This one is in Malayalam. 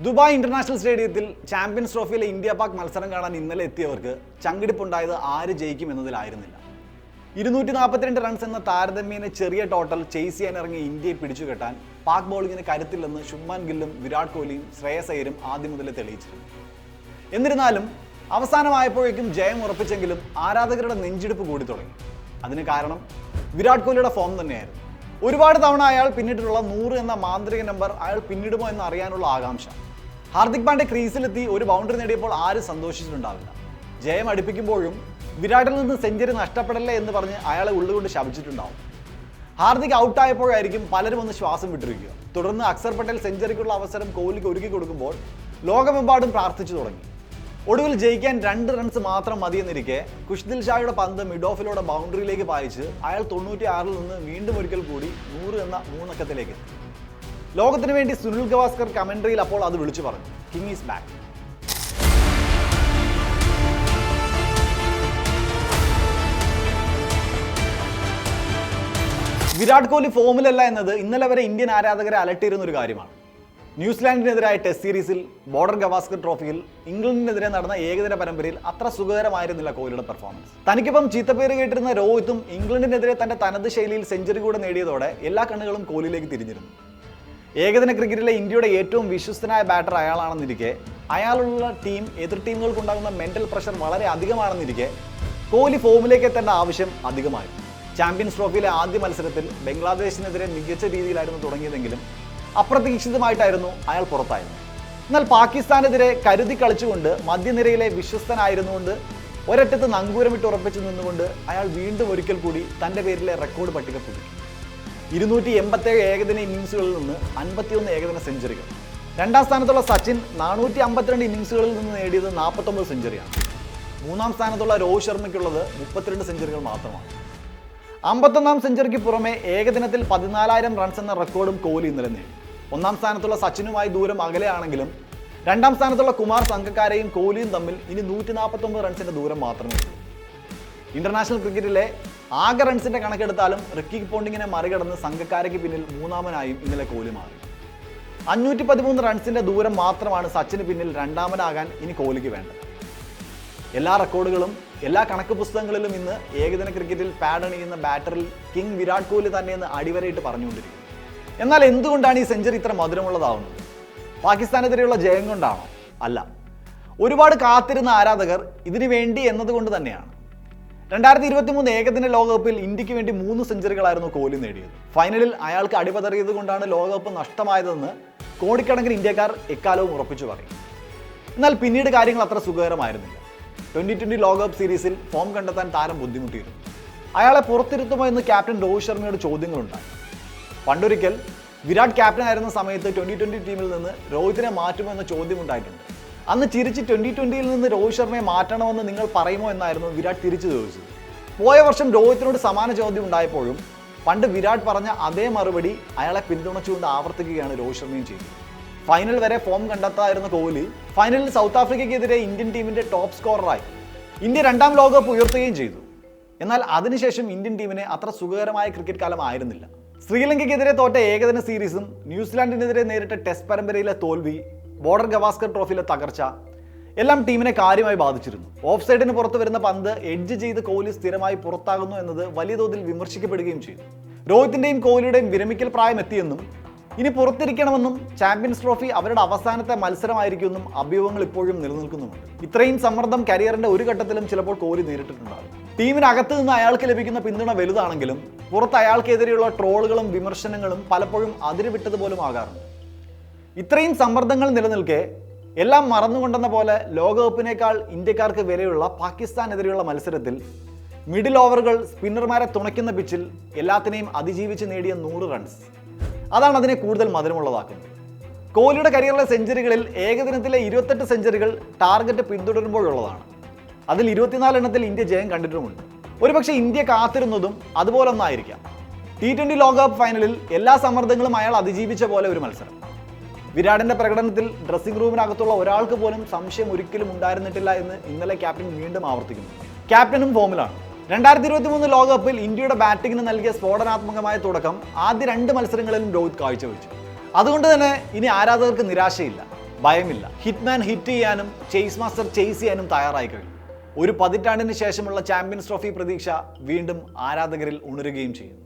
ദുബായ് ഇന്റർനാഷണൽ സ്റ്റേഡിയത്തിൽ ചാമ്പ്യൻസ് ട്രോഫിയിലെ ഇന്ത്യ പാക് മത്സരം കാണാൻ ഇന്നലെ എത്തിയവർക്ക് ചങ്കിടിപ്പുണ്ടായത് ആര് ജയിക്കും എന്നതിലായിരുന്നില്ല. ഇരുന്നൂറ്റി നാൽപ്പത്തിരണ്ട് റൺസ് എന്ന താരതമ്യേന ചെറിയ ടോട്ടൽ ചേസ് ചെയ്യാൻ ഇറങ്ങിയ ഇന്ത്യയെ പിടിച്ചുകെട്ടാൻ പാക് ബോളിങ്ങിന് കരുത്തില്ലെന്ന് ശുഭ്മാൻ ഗില്ലും വിരാട് കോഹ്ലിയും ശ്രേയസ് അയ്യരും ആദ്യം മുതലേ തെളിയിച്ചിരുന്നു. എന്നിരുന്നാലും അവസാനമായപ്പോഴേക്കും ജയം ഉറപ്പിച്ചെങ്കിലും ആരാധകരുടെ നെഞ്ചിടിപ്പ് കൂടി തുടങ്ങി. അതിന് കാരണം വിരാട് കോഹ്ലിയുടെ ഫോം തന്നെയായിരുന്നു. ഒരുപാട് തവണ അയാൾ പിന്നിട്ടിട്ടുള്ള നൂറ് എന്ന മാന്ത്രിക നമ്പർ അയാൾ പിന്നിടുമോ എന്ന് അറിയാനുള്ള ആകാംക്ഷ. ഹാർദിക് പാണ്ഡ്യ ക്രീസിലെത്തി ഒരു ബൗണ്ടറി നേടിയപ്പോൾ ആരും സന്തോഷിച്ചിട്ടുണ്ടാവില്ല. ജയം അടുപ്പിക്കുമ്പോഴും വിരാട്ടിൽ നിന്ന് സെഞ്ചുറി നഷ്ടപ്പെടല്ലേ എന്ന് പറഞ്ഞ് അയാളെ ഉള്ളുകൊണ്ട് ശപിച്ചിട്ടുണ്ടാവും. ഹാർദിക് ഔട്ടായപ്പോഴായിരിക്കും പലരും ഒന്ന് ശ്വാസം വിട്ടിരിക്കുക. തുടർന്ന് അക്സർ പട്ടേൽ സെഞ്ചുറിക്കുള്ള അവസരം കോഹ്ലിക്ക് ഒരുക്കി കൊടുക്കുമ്പോൾ ലോകമെമ്പാടും പ്രാർത്ഥിച്ചു തുടങ്ങി. ഒടുവിൽ ജയിക്കാൻ രണ്ട് റൺസ് മാത്രം മതിയെന്നിരിക്കെ കുഷ്ദിൽ ഷായുടെ പന്ത് മിഡ് ഓഫിലൂടെ ബൗണ്ടറിയിലേക്ക് പായിച്ച് അയാൾ തൊണ്ണൂറ്റി ആറിൽ നിന്ന് വീണ്ടും ഒരിക്കൽ കൂടി നൂറ് എന്ന മൂന്നക്കത്തിലേക്ക് എത്തി. ലോകത്തിന് വേണ്ടി സുനിൽ ഗവാസ്കർ കമന്ററിയിൽ അപ്പോൾ അത് വിളിച്ചു പറഞ്ഞു. King is back Virat Kohli ഫോമിലല്ല എന്നത് ഇന്നലെ വരെ ഇന്ത്യൻ ആരാധകരെ അലട്ടിയിരുന്ന ഒരു കാര്യമാണ്. ന്യൂസിലാൻഡിനെതിരായ ടെസ്റ്റ് സീരീസിൽ ബോർഡർ ഗവാസ്കർ ട്രോഫിയിൽ ഇംഗ്ലണ്ടിനെതിരെ നടന്ന ഏകദിന പരമ്പരയിൽ അത്ര സുഖകരമായിരുന്നില്ല കോഹ്ലിയുടെ പെർഫോമൻസ് തനിക്കിപ്പം ചീത്തപ്പേര് കേട്ടിരുന്ന രോഹിത്തും ഇംഗ്ലണ്ടിനെതിരെ തന്റെ തനത് ശൈലിയിൽ സെഞ്ചുറി കൂടെ നേടിയതോടെ എല്ലാ കണ്ണുകളും കോഹ്ലിയിലേക്ക് തിരിഞ്ഞിരുന്നു. ഏകദിന ക്രിക്കറ്റിലെ ഇന്ത്യയുടെ ഏറ്റവും വിശ്വസ്തനായ ബാറ്റർ അയാളാണെന്നിരിക്കെ. അയാളുള്ള ടീം എതിർ ടീമുകൾക്കുണ്ടാകുന്ന മെന്റൽ പ്രഷർ വളരെ അധികമാണെന്നിരിക്കെ. കോഹ്ലി ഫോമിലേക്ക് എത്തേണ്ട ആവശ്യം അധികമായി ചാമ്പ്യൻസ് ട്രോഫിയിലെ ആദ്യ മത്സരത്തിൽ ബംഗ്ലാദേശിനെതിരെ മികച്ച രീതിയിലായിരുന്നു തുടങ്ങിയതെങ്കിലും അപ്രതീക്ഷിതമായിട്ടായിരുന്നു അയാൾ പുറത്തായത്. എന്നാൽ പാകിസ്ഥാനെതിരെ കരുതി കളിച്ചുകൊണ്ട് മധ്യനിരയിലെ വിശ്വസ്തനായിരുന്നുകൊണ്ട് ഒരറ്റത്ത് നങ്കൂരമിട്ട് ഉറപ്പിച്ചു നിന്നുകൊണ്ട് അയാൾ വീണ്ടും ഒരിക്കൽ കൂടി തന്റെ പേരിലെ റെക്കോർഡ് പട്ടിക പുതുക്കി. ഇരുന്നൂറ്റി എൺപത്തേഴ് ഏകദിന ഇന്നിങ്സുകളിൽ നിന്ന് അൻപത്തിയൊന്ന് ഏകദിന സെഞ്ചുറികൾ. രണ്ടാം സ്ഥാനത്തുള്ള സച്ചിൻ നാനൂറ്റി അമ്പത്തിരണ്ട് ഇന്നിങ്സുകളിൽ നിന്ന് നേടിയത് നാൽപ്പത്തൊമ്പത് സെഞ്ചുറിയാണ്. മൂന്നാം സ്ഥാനത്തുള്ള രോഹിത് ശർമ്മയ്ക്കുള്ളത് മുപ്പത്തിരണ്ട് സെഞ്ചുറികൾ മാത്രമാണ്. അമ്പത്തൊന്നാം സെഞ്ചുറിക്ക് പുറമെ ഏകദിനത്തിൽ പതിനാലായിരം റൺസ് എന്ന റെക്കോർഡും കോഹ്ലി ഇന്നലെ നേടി. ഒന്നാം സ്ഥാനത്തുള്ള സച്ചിനുമായി ദൂരം അകലെയാണെങ്കിലും രണ്ടാം സ്ഥാനത്തുള്ള കുമാർ സംഘക്കാരെയും കോഹ്ലിയും തമ്മിൽ ഇനി നൂറ്റി നാൽപ്പത്തൊമ്പത് റൺസിന്റെ ദൂരം മാത്രമേ ഉള്ളൂ. ഇന്റർനാഷണൽ ക്രിക്കറ്റിലെ ആകെ റൺസിന്റെ കണക്കെടുത്താലും റിക്കി പോണ്ടിങ്ങിനെ മറികടന്ന് സംഘക്കാരയ്ക്ക് പിന്നിൽ മൂന്നാമനായും ഇന്നലെ കോഹ്ലി മാറി. അഞ്ഞൂറ്റി പതിമൂന്ന് റൺസിന്റെ ദൂരം മാത്രമാണ് സച്ചിന് പിന്നിൽ രണ്ടാമനാകാൻ ഇനി കോഹ്ലിക്ക് വേണ്ടത്. എല്ലാ റെക്കോർഡുകളും എല്ലാ കണക്ക് പുസ്തകങ്ങളിലും ഇന്ന് ഏകദിന ക്രിക്കറ്റിൽ പാഡ് അണിയുന്ന ബാറ്ററിൽ കിങ് വിരാട് കോഹ്ലി തന്നെയെന്ന് അടിവരയിട്ട് പറഞ്ഞുകൊണ്ടിരിക്കുന്നു. എന്നാൽ എന്തുകൊണ്ടാണ് ഈ സെഞ്ചുറി ഇത്ര മധുരമുള്ളതാവുന്നത്? പാകിസ്ഥാനെതിരെയുള്ള ജയം കൊണ്ടാണോ? അല്ല. ഒരുപാട് കാത്തിരുന്ന ആരാധകർ ഇതിനു വേണ്ടി എന്നതുകൊണ്ട് തന്നെയാണ്. രണ്ടായിരത്തി ഇരുപത്തി മൂന്ന് ഏകദിന ലോകകപ്പിൽ ഇന്ത്യയ്ക്ക് വേണ്ടി മൂന്ന് സെഞ്ചുറികളായിരുന്നു കോഹ്ലി നേടിയത്. ഫൈനലിൽ അയാൾക്ക് അടിപതറിയത് കൊണ്ടാണ് ലോകകപ്പ് നഷ്ടമായതെന്ന് കോടിക്കണക്കിന് ഇന്ത്യക്കാർ എക്കാലവും ഉറപ്പിച്ചു പറയും. എന്നാൽ പിന്നീട് കാര്യങ്ങൾ അത്ര സുഖകരമായിരുന്നില്ല. ട്വന്റി ട്വന്റി ലോകകപ്പ് സീരീസിൽ ഫോം കണ്ടെത്താൻ താരം ബുദ്ധിമുട്ടിയിരുന്നു. അയാളെ പുറത്തിരുത്തുമോ എന്ന് ക്യാപ്റ്റൻ രോഹിത് ശർമ്മയുടെ ചോദ്യങ്ങളുണ്ടായി. പണ്ടൊരിക്കൽ വിരാട് ക്യാപ്റ്റൻ ആയിരുന്ന സമയത്ത് ട്വന്റി ട്വന്റി ടീമിൽ നിന്ന് രോഹിതിനെ മാറ്റുമോ എന്ന ചോദ്യം ഉണ്ടായിട്ടുണ്ട്. അന്ന് തിരിച്ച് ട്വന്റി ട്വന്റിയിൽ നിന്ന് രോഹിത് ശർമ്മയെ മാറ്റണമെന്ന് നിങ്ങൾ പറയുമോ എന്നായിരുന്നു വിരാട് തിരിച്ചു ചോദിച്ചത്. പോയ വർഷം രോഹിത്തിനോട് സമാന ചോദ്യം ഉണ്ടായപ്പോഴും പണ്ട് വിരാട് പറഞ്ഞ അതേ മറുപടി അയാളെ പിന്തുണച്ചുകൊണ്ട് ആവർത്തിക്കുകയാണ് രോഹിത് ശർമ്മയും ചെയ്തത്. ഫൈനൽ വരെ ഫോം കണ്ടെത്താതിരുന്ന കോഹ്ലി ഫൈനലിൽ സൗത്ത് ആഫ്രിക്കയ്ക്കെതിരെ ഇന്ത്യൻ ടീമിന്റെ ടോപ്പ് സ്കോററായി ഇന്ത്യ രണ്ടാം ലോകകപ്പ് ഉയർത്തുകയും ചെയ്തു. എന്നാൽ അതിനുശേഷം ഇന്ത്യൻ ടീമിന് അത്ര സുഖകരമായ ക്രിക്കറ്റ് കാലം ആയിരുന്നില്ല. ശ്രീലങ്കയ്ക്കെതിരെ തോറ്റ ഏകദിന സീരീസും ന്യൂസിലാൻഡിനെതിരെ നേരിട്ട ടെസ്റ്റ് പരമ്പരയിലെ തോൽവി ബോർഡർ ഗവാസ്കർ ട്രോഫിയിലെ തകർച്ച എല്ലാം ടീമിനെ കാര്യമായി ബാധിച്ചിരുന്നു. ഓഫ് സൈഡിന് പുറത്ത് വരുന്ന പന്ത് എഡ്ജ് ചെയ്ത് കോഹ്ലി സ്ഥിരമായി പുറത്താകുന്നു എന്നത് വലിയ തോതിൽ വിമർശിക്കപ്പെടുകയും ചെയ്തു. രോഹിത്തിന്റെയും കോഹ്ലിയുടെയും വിരമിക്കൽ പ്രായം എത്തിയെന്നും ഇനി പുറത്തിരിക്കണമെന്നും ചാമ്പ്യൻസ് ട്രോഫി അവരുടെ അവസാനത്തെ മത്സരമായിരിക്കുമെന്നും അഭ്യൂഹങ്ങൾ ഇപ്പോഴും നിലനിൽക്കുന്നുമുണ്ട്. ഇത്രയും സമ്മർദ്ദം കരിയറിന്റെ ഒരു ഘട്ടത്തിലും ചിലപ്പോൾ കോഹ്ലി നേരിട്ടിട്ടുണ്ടാകും. ടീമിനകത്ത് നിന്ന് അയാൾക്ക് ലഭിക്കുന്ന പിന്തുണ വലുതാണെങ്കിലും പുറത്ത് അയാൾക്കെതിരെയുള്ള ട്രോളുകളും വിമർശനങ്ങളും പലപ്പോഴും അതിരുവിട്ടതുപോലും ആകാറുണ്ട്. ഇത്രയും സമ്മർദ്ദങ്ങൾ നിലനിൽക്കെ എല്ലാം മറന്നുകൊണ്ടെന്ന പോലെ ലോകകപ്പിനേക്കാൾ ഇന്ത്യക്കാർക്ക് വിലയുള്ള പാകിസ്ഥാനെതിരെയുള്ള മത്സരത്തിൽ മിഡിൽ ഓവറുകൾ സ്പിന്നർമാരെ തുണയ്ക്കുന്ന പിച്ചിൽ എല്ലാത്തിനെയും അതിജീവിച്ച് നേടിയ നൂറ് റൺസ്. അതാണ് അതിനെ കൂടുതൽ മധുരമുള്ളതാക്കുന്നത്. കോഹ്ലിയുടെ കരിയറിലെ സെഞ്ചുറികളിൽ ഏകദിനത്തിലെ ഇരുപത്തെട്ട് സെഞ്ചുറികൾ ടാർഗറ്റ് പിന്തുടരുമ്പോഴുള്ളതാണ്. അതിൽ ഇരുപത്തിനാല് എണ്ണത്തിൽ ഇന്ത്യ ജയം കണ്ടിട്ടുമുണ്ട്. ഒരുപക്ഷെ ഇന്ത്യ കാത്തിരുന്നതും അതുപോലൊന്നായിരിക്കാം. ടി ട്വന്റി ലോകകപ്പ് ഫൈനലിൽ എല്ലാ സമ്മർദ്ദങ്ങളും അയാൾ അതിജീവിച്ച പോലെ ഒരു മത്സരം. വിരാടിന്റെ പ്രകടനത്തിൽ ഡ്രസ്സിംഗ് റൂമിനകത്തുള്ള ഒരാൾക്ക് പോലും സംശയം ഒരിക്കലും ഉണ്ടായിരുന്നിട്ടില്ല എന്ന് ഇന്നലെ ക്യാപ്റ്റൻ വീണ്ടും ആവർത്തിക്കുന്നു. ക്യാപ്റ്റനും ഫോമിലാണ് രണ്ടായിരത്തി ഇരുപത്തി മൂന്ന് ലോകകപ്പിൽ ഇന്ത്യയുടെ ബാറ്റിംഗിന് നൽകിയ സ്ഫോടനാത്മകമായ തുടക്കം ആദ്യ രണ്ട് മത്സരങ്ങളിലും രോഹിത് കാഴ്ചവെച്ചു. അതുകൊണ്ട് തന്നെ ഇനി ആരാധകർക്ക് നിരാശയില്ല ഭയമില്ല. ഹിറ്റ്മാൻ ഹിറ്റ് ചെയ്യാനും ചേസ് മാസ്റ്റർ ചേസ് ചെയ്യാനും തയ്യാറായി കഴിഞ്ഞു. ഒരു പതിറ്റാണ്ടിന് ശേഷമുള്ള ചാമ്പ്യൻസ് ട്രോഫി പ്രതീക്ഷ വീണ്ടും ആരാധകരിൽ ഉണരുകയും ചെയ്യുന്നു.